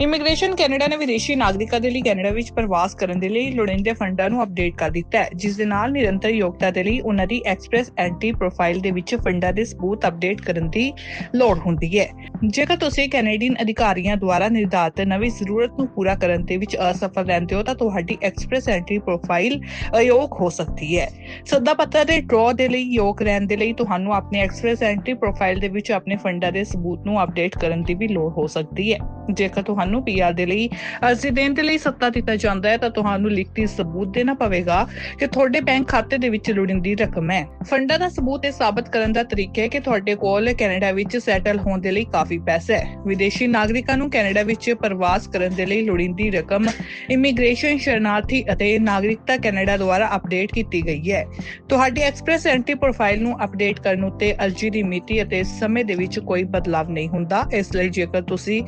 Immigration Canada ਨੇ ਵਿਦੇਸ਼ੀ ਨਾਗਰਿਕਾਂ ਦੇ ਲਈ ਕੈਨੇਡਾ ਵਿੱਚ ਪ੍ਰਵਾਸ ਕਰਨ ਦੇ ਲਈ ਲੋੜੀਂਦੇ ਫੰਡਾਂ ਨੂੰ ਅਪਡੇਟ ਕਰ ਦਿੱਤਾ ਹੈ, ਜਿਸ ਦੇ ਨਾਲ ਨਿਰੰਤਰ ਯੋਗਤਾ ਦੇ ਲਈ ਉਹਨਾਂ ਦੀ ਐਕਸਪ੍ਰੈਸ ਐਂਟੀ ਪ੍ਰੋਫਾਈਲ ਦੇ ਵਿੱਚ ਫੰਡਾਂ ਦੇ ਸਬੂਤ ਅਪਡੇਟ ਕਰਨ ਦੀ ਲੋੜ ਹੁੰਦੀ ਹੈ। ਜੇਕਰ ਤੁਸੀਂ ਕੈਨੇਡੀਅਨ ਅਧਿਕਾਰੀਆਂ ਦੁਆਰਾ ਨਿਰਧਾਰਤ ਨਵੀਂ ਜ਼ਰੂਰਤ ਨੂੰ ਪੂਰਾ ਕਰਨ ਦੇ ਵਿੱਚ ਅਸਫਲ ਰਹਿੰਦੇ ਹੋ, ਤਾਂ ਤੁਹਾਡੀ ਐਕਸਪ੍ਰੈਸ ਐਂਟਰੀ ਪ੍ਰੋਫਾਈਲ ਅਯੋਗ ਹੋ ਸਕਦੀ ਹੈ। ਸੱਦਾ ਪੱਤਰ ਦੇ ਡਰਾਅ ਦੇ ਲਈ, ਯੋਗ ਰਹਿਣ ਦੇ ਲਈ ਤੁਹਾਨੂੰ ਆਪਣੇ ਐਕਸਪ੍ਰੈਸ ਐਂਟਰੀ ਪ੍ਰੋਫਾਈਲ ਦੇ ਵਿੱਚ ਆਪਣੇ ਫੰਡਾਂ ਦੇ ਸਬੂਤ ਨੂੰ ਅਪਡੇਟ ਕਰਨ ਦੀ ਵੀ ਲੋੜ ਹੋ ਸਕਦੀ ਹੈ। ਜੇਕਰ ਤੁਹਾਨੂੰ ਪੀਆਰ ਦੇ ਲਈ ਅਰਜ਼ੀ ਦੇਣ ਦੇ ਲਈ ਸੱਤਾ ਦਿੱਤਾ ਜਾਂਦਾ ਹੈ, ਤਾਂ ਤੁਹਾਨੂੰ ਲਿਖਤੀ ਸਬੂਤ ਦੇਣਾ ਪਵੇਗਾ ਕਿ ਤੁਹਾਡੇ ਬੈਂਕ ਖਾਤੇ ਦੇ ਵਿੱਚ ਲੋੜੀਂਦੀ ਰਕਮ ਹੈ। ਫੰਡਾਂ ਦਾ ਸਬੂਤ ਇਹ ਸਾਬਤ ਕਰਨ ਦਾ ਤਰੀਕਾ ਹੈ ਕਿ ਤੁਹਾਡੇ ਕੋਲ ਕੈਨੇਡਾ ਵਿੱਚ ਸੈਟਲ ਹੋਣ ਦੇ ਲਈ ਕਾਫੀ ਪੈਸਾ ਹੈ। ਵਿਦੇਸ਼ੀ ਨਾਗਰਿਕਾਂ ਨੂੰ ਕੈਨੇਡਾ ਵਿੱਚ ਪ੍ਰਵਾਸ ਕਰਨ ਦੇ ਲਈ ਲੋੜੀਂਦੀ ਰਕਮ, ਇਮੀਗ੍ਰੇਸ਼ਨ ਸ਼ਰਨਾਰਥੀ ਅਤੇ ਨਾਗਰਿਕਤਾ ਕੈਨੇਡਾ ਦੁਆਰਾ ਅਪਡੇਟ ਕੀਤੀ ਗਈ ਹੈ। ਤੁਹਾਡੀ ਐਕਸਪ੍ਰੈਸ ਐਂਟਰੀ ਪ੍ਰੋਫਾਈਲ ਨੂੰ ਅਪਡੇਟ ਕਰਨ ਉੱਤੇ ਅਰਜ਼ੀ ਦੀ ਮਿਤੀ ਅਤੇ ਸਮੇਂ ਦੇ ਵਿੱਚ ਕੋਈ ਬਦਲਾਅ ਨਹੀਂ ਹੁੰਦਾ। ਇਸ ਲਈ ਜੇਕਰ ਤੁਸੀਂ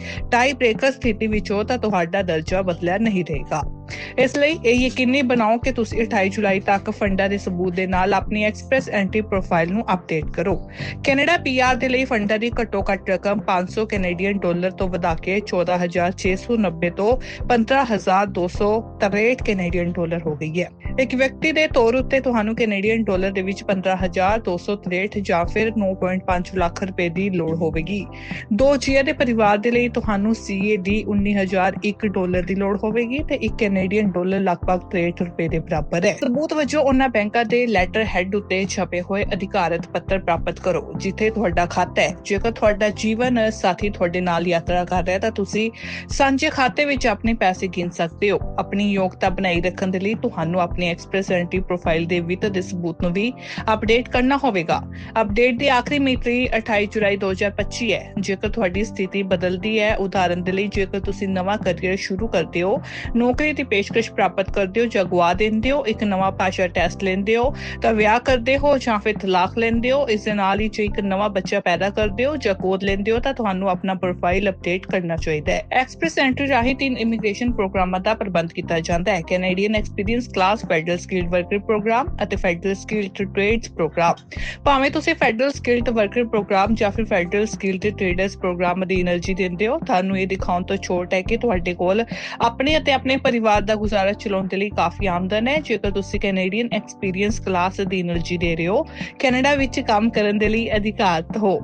ਟਾਈ ਬ੍ਰੇਕਰ ਸਥਿਤੀ ਵਿੱਚ ਹੋ ਤਾਂ ਤੁਹਾਡਾ ਦਰਜਾ ਬਦਲਿਆ ਨਹੀਂ ਰਹੇਗਾ। ਇਸ ਲਈ ਇਹ ਯਕੀਨੀ ਬਣਾਓ ਕਿ ਤੁਸੀਂ 28 ਜੁਲਾਈ ਤੱਕ ਫੰਡਾਂ ਦੇ ਸਬੂਤ ਦੇ ਨਾਲ ਆਪਣੀ ਐਕਸਪ੍ਰੈਸ ਐਂਟਰੀ ਪ੍ਰੋਫਾਈਲ ਨੂੰ ਅਪਡੇਟ ਕਰੋ। ਕੈਨੇਡਾ ਪੀਆਰ ਦੇ ਲਈ ਫੰਡਾਂ ਦੀ ਘੱਟੋ ਘੱਟ ਰਕਮ 500 ਕੈਨੇਡੀਅਨ ਡਾਲਰ ਤੋਂ ਵਧਾ ਕੇ 14690 ਤੋਂ 15263 ਕੈਨੇਡੀਅਨ ਡਾਲਰ ਹੋ ਗਈ ਹੈ। ਇੱਕ ਵਿਅਕਤੀ ਦੇ ਤੌਰ ਉੱਤੇ ਤੁਹਾਨੂੰ ਕੈਨੇਡੀਅਨ ਡਾਲਰ ਦੇ ਵਿੱਚ 15263 ਜਾਂ ਫਿਰ 9.5 ਲੱਖ ਰੁਪਏ ਦੀ ਲੋੜ ਹੋਵੇਗੀ। ਦੋ ਜੀਆਂ ਦੇ ਪਰਿਵਾਰ ਦੇ ਲਈ ਤੁਹਾਨੂੰ CAD 19001 ਡਾਲਰ ਦੀ ਲੋੜ ਹੋਵੇਗੀ ਤੇ ਇੱਕ ਕੈਨੇਡੀਅਨ ਡਾਲਰ ਲਗਭਗ 63 ਰੁਪਏ ਦੇ ਬਰਾਬਰ ਹੈ। ਸਬੂਤ ਵਜੋਂ ਉਹਨਾਂ ਬੈਂਕਾਂ ਦੇ ਲੈਟਰ ਹੈਡ ਉੱਤੇ ਛਪੇ ਹੋਏ ਅਧਿਕਾਰਤ ਪੱਤਰ ਪ੍ਰਾਪਤ ਕਰੋ, ਜਿੱਥੇ ਤੁਹਾਡਾ ਖਾਤਾ ਹੈ। ਜੇਕਰ ਤੁਹਾਡਾ ਜੀਵਨ ਸਾਥੀ ਤੁਹਾਡੇ ਨਾਲ ਯਾਤਰਾ ਕਰ ਰਿਹਾ ਹੈ, ਤਾਂ ਤੁਸੀਂ ਸਾਂਝੇ ਖਾਤੇ ਵਿੱਚ ਆਪਣੇ ਪੈਸੇ ਗਿਣ ਸਕਦੇ ਹੋ। ਆਪਣੀ ਯੋਗਤਾ ਬਣਾਈ ਰੱਖਣ ਦੇ ਲਈ ਤੁਹਾਨੂੰ ਆਪਣੀ ਐਕਸਪ੍ਰੈਸ ਐਂਟਰੀ ਪ੍ਰੋਫਾਈਲ ਦੇ ਵਿੱਤ ਦੇ ਸਬੂਤ ਨੂੰ ਵੀ ਅਪਡੇਟ ਕਰਨਾ ਹੋਵੇਗਾ। ਅਪਡੇਟ ਦੀ ਆਖਰੀ ਮਿਤੀ 28 ਜੁਲਾਈ 2025 ਹੈ। ਜੇਕਰ ਤੁਹਾਡੀ ਸਥਿਤੀ ਬਦਲਦੀ ਹੈ, ਉਦਾਹਰਨ ਦੇ ਲਈ ਜੇਕਰ ਤੁਸੀਂ ਨਵਾਂ ਕਰੀਅਰ ਸ਼ੁਰੂ ਕਰਦੇ ਹੋ, ਨੌਕਰੀ ਦੀ ਪੇਸ਼ਕਸ਼ ਪ੍ਰਾਪਤ ਕਰਦੇ ਹੋ ਜਾਂ ਗਵਾ ਦਿੰਦੇ ਹੋ, ਇੱਕ ਨਵਾਂ ਭਾਸ਼ਾ ਟੈਸਟ ਲੈਂਦੇ ਹੋ, ਤਾਂ ਵਿਆਹ ਕਰਦੇ ਹੋ ਜਾਂ ਫਿਰ ਤਲਾਕ ਲੈਂਦੇ ਹੋ, ਇਸ ਦੇ ਨਾਲ ਹੀ ਜੇ ਇੱਕ ਨਵਾਂ ਬੱਚਾ ਪੈਦਾ ਕਰਦੇ ਹੋ ਜਾਂ ਗੋਦ ਲੈਂਦੇ ਹੋ, ਤਾਂ ਤੁਹਾਨੂੰ ਆਪਣਾ ਪ੍ਰੋਫਾਈਲ ਅਪਡੇਟ ਕਰਨਾ ਚਾਹੀਦਾ ਹੈ। ਐਕਸਪ੍ਰੈਸ ਐਂਟਰੀ ਰਾਹੀਂ ਤਿੰਨ ਇਮੀਗ੍ਰੇਸ਼ਨ ਪ੍ਰੋਗਰਾਮਾਂ ਦਾ ਪ੍ਰਬੰਧ ਕੀਤਾ ਜਾਂਦਾ ਹੈ Canadian experience class federal skilled worker program ਅਤੇ ਫੈਡਰਲ ਸਕਿਲਡ ਟ੍ਰੇਡਸ ਪ੍ਰੋਗਰਾਮ ਭਾਵੇਂ ਤੁਸੀਂ ਫੈਡਰਲ ਸਕਿਲਡ ਵਰਕਰ ਪ੍ਰੋਗਰਾਮ ਜਾਂ ਫਿਰ ਫੈਡਰਲ ਸਕਿਲਡ ਟ੍ਰੇਡਰਸ ਪ੍ਰੋਗਰਾਮ ਅਧੀਨ ਅਰਜ਼ੀ ਦਿੰਦੇ ਹੋ, ਤੁਹਾਨੂੰ ਇਹ ਦਿਖਾਉਣ ਤੋਂ ਛੋਟ ਹੈ ਕਿ ਤੁਹਾਡੇ ਕੋਲ ਆਪਣੇ ਅਤੇ ਆਪਣੇ ਪਰਿਵਾਰ ਦਾ ਗੁਜ਼ਾਰਾ ਚਲਾਉਣ ਦੇ ਲਈ ਕਾਫੀ ਆਮਦਨ ਹੈ। ਜੇਕਰ ਤੁਸੀਂ ਕੈਨੇਡੀਅਨ ਐਕਸਪੀਰੀਅੰਸ ਕਲਾਸ ਦੀ ਅਰਜ਼ੀ ਦੇ ਰਹੇ ਹੋ ਕੈਨੇਡਾ ਵਿੱਚ ਕੰਮ ਕਰਨ ਦੇ ਲਈ ਅਧਿਕਾਰਤ ਹੋ।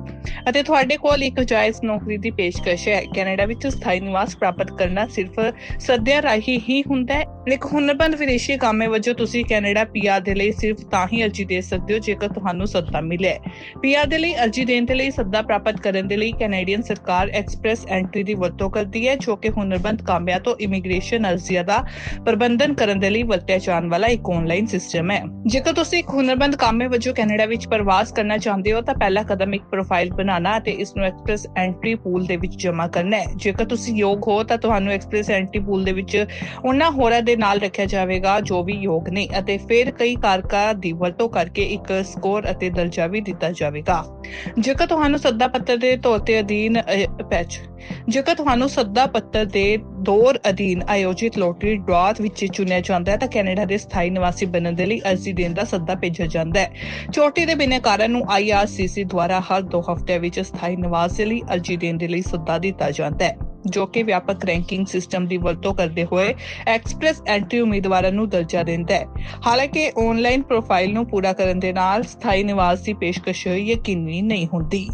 ਅਤੇ ਤੁਹਾਡੇ ਕੋਲ ਇੱਕ ਜਾਇਜ਼ ਨੌਕਰੀ ਦੀ ਪੇਸ਼ਕਸ਼ ਹੈ। ਕੈਨੇਡਾ ਵਿੱਚ ਸਥਾਈ ਨਿਵਾਸ ਪ੍ਰਾਪਤ ਕਰਨਾ ਸਿਰਫ ਸੱਦਿਆ ਰਾਹੀਂ ਹੀ ਹੁੰਦਾ ਹੈ। ਇੱਕ ਹੁਨਰਮੰਦ ਵਿਦੇਸ਼ੀ ਕਾਮੇ ਵਜੋਂ ਤੁਸੀਂ ਕੈਨੇਡਾ ਪੀਆਰ ਦੇ ਲਈ ਸਿਰਫ ਤਾਂ ਹੀ ਅਰਜ਼ੀ ਦੇ ਸਕਦੇ ਹੋ, ਜੇਕਰ ਤੁਹਾਨੂੰ ਸੱਦਾ ਮਿਲੇ ਪੀਆਰ ਦੇ ਲਈ ਅਰਜ਼ੀ ਦੇਣ ਦੇ ਲਈ ਸੱਦਾ ਪ੍ਰਾਪਤ ਕਰਨ ਦੇ ਲਈ ਕੈਨੇਡੀਅਨ ਸਰਕਾਰ ਐਕਸਪ੍ਰੈਸ ਐਂਟਰੀ ਦੀ ਵਰਤੋਂ ਕਰਦੀ ਹੈ, ਜੋ ਕਿ ਹੁਨਰਮੰਦ ਕਾਮਿਆਂ ਤੋਂ ਇਮੀਗ੍ਰੇਸ਼ਨ ਅਰਜ਼ੀਆਂ ਦਾ ਪ੍ਰਬੰਧਨ ਕਰਨ ਦੇ ਲਈ ਵਰਤਿਆ ਜਾਣ ਵਾਲਾ ਇੱਕ ਆਨਲਾਈਨ ਸਿਸਟਮ ਹੈ। ਜੇਕਰ ਤੁਸੀਂ ਇੱਕ ਹੁਨਰਮੰਦ ਕਾਮੇ ਵਜੋਂ ਕੈਨੇਡਾ ਵਿੱਚ ਪ੍ਰਵਾਸ ਕਰਨਾ ਚਾਹੁੰਦੇ ਹੋ, ਤਾਂ ਪਹਿਲਾ ਕਦਮ ਇੱਕ ਪ੍ਰੋਫਾਈਲ ਬਣਾਉਣਾ ਅਤੇ ਇਸ ਨੂੰ ਐਕਸਪ੍ਰੈਸ ਐਂਟਰੀ ਪੂਲ ਦੇ ਵਿੱਚ ਜਮ੍ਹਾਂ ਕਰਨਾ ਹੈ। ਜੇਕਰ ਤੁਸੀਂ ਯੋਗ ਹੋ, ਤਾਂ ਤੁਹਾਨੂੰ ਐਕਸਪ੍ਰੈਸ ਐਂਟਰੀ ਪੂਲ ਦੇ ਵਿੱਚ ਉਹਨਾਂ ਹੋਰਾਂ ਦੇ ਨਾਲ ਰੱਖਿਆ ਜਾਵੇਗਾ ਜੋ ਵੀ ਯੋਗ ਨੇ ਅਤੇ ਫਿਰ ਕਈ ਕਾਰਕਾਂ ਦੀ ਵਰਤੋਂ ਕਰਕੇ ਇੱਕ ਸਕੋਰ ਅਤੇ ਦਰਜਾ ਵੀ ਦਿੱਤਾ ਜਾਵੇਗਾ। ਜੇਕਰ ਤੁਹਾਨੂੰ ਸੱਦਾ ਪੱਤਰ ਦੇ ਤੌਰ ਤੇ ਅਧੀਨ ਪੈਚ। ਜੇਕਰ ਤੁਹਾਨੂੰ ਸੱਦਾ ਪੱਤਰ ਦੇ ਦੌਰ ਅਧੀਨ ਆਯੋਜਿਤ ਲੋਟਰੀ ਡਰਾਅ ਵਿੱਚ ਚੁਣਿਆ ਜਾਂਦਾ ਹੈ ਤਾਂ ਕੈਨੇਡਾ ਦੇ ਸਥਾਈ ਨਿਵਾਸੀ ਬਣਨ ਦੇ ਲਈ ਅਰਜ਼ੀ ਦੇਣ ਦਾ ਸੱਦਾ ਭੇਜਿਆ ਜਾਂਦਾ ਹੈ। ਚੋਟੀ ਦੇ ਬਿਨੇਕਾਰਾਂ ਨੂੰ ਆਈਆਰਸੀਸੀ ਦੁਆਰਾ ਹਰ 2 ਹਫ਼ਤੇ ਵਿੱਚ ਸਥਾਈ ਨਿਵਾਸ ਲਈ ਅਰਜ਼ੀ ਦੇਣ ਦੇ ਲਈ ਸੱਦਾ ਦਿੱਤਾ ਜਾਂਦਾ ਹੈ। ਜੋ ਕਿ ਵਿਆਪਕ ਰੈਂਕਿੰਗ ਸਿਸਟਮ ਦੀ ਵਰਤੋਂ ਕਰਦੇ ਹੋਏ ਐਕਸਪ੍ਰੈਸ ਐਂਟਰੀ ਉਮੀਦਵਾਰਾਂ ਨੂੰ ਦਰਜਾ ਦਿੰਦਾ ਹੈ। ਹਾਲਾਂਕਿ ਆਨਲਾਈਨ ਪ੍ਰੋਫਾਈਲ ਨੂੰ ਪੂਰਾ ਕਰਨ ਦੇ ਨਾਲ ਸਥਾਈ ਨਿਵਾਸ ਦੀ ਪੇਸ਼ਕਸ਼ ਯਕੀਨੀ ਨਹੀਂ ਹੁੰਦੀ।